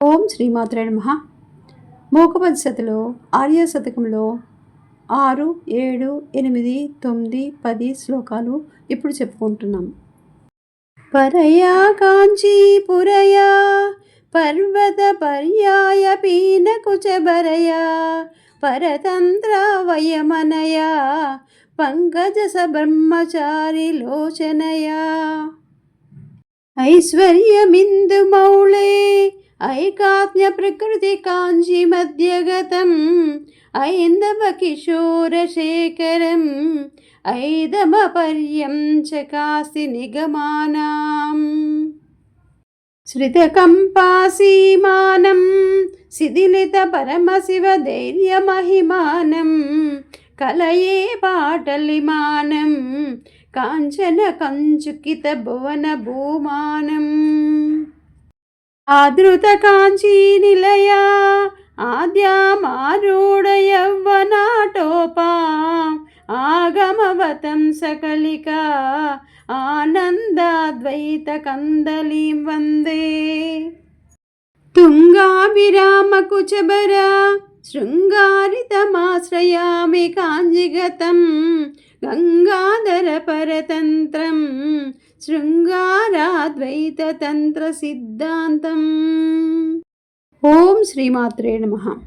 ఓం శ్రీమాత్రే నమ. మూకపద్ధతిలో ఆర్య శతకంలో ఆరు ఏడు ఎనిమిది తొమ్మిది పది శ్లోకాలు ఇప్పుడు చెప్పుకుంటున్నాం. పరయా కాంచీపురయా పర్వత పర్యాయ పీన కుచబరయా పరతంత్ర వయమనయా పంకజ బ్రహ్మచారి లోచనయా. ఐశ్వర్యమిందు మౌళే ఐకాత్మ్య ప్రకృతి కాంచి మధ్యగతం ఐందవ కిశోరశేఖరం ఐదమ పర్యం చకాసి నిగమానాం श्रितकम्पासीमानं शिथिलितपरमशिवधैर्यमहिमानं कलये पाटलिमानं काञ्चनकञ्चुकितभुवनभूमानम् ఆదృత కాంచీ నిలయ ఆద్యామారూఢయవ్వనాటోపా ఆగమవతం సకలిక ఆనందాద్వైత కందలి వందే. తుంగాభిరామకుచబర శృంగారితమాశ్రయామి కాంజిగతం గంగాధరపరతంత్రం శృంగారాద్వైతతంత్ర సిద్ధాంతం. ఓం శ్రీమాత్రే నమ.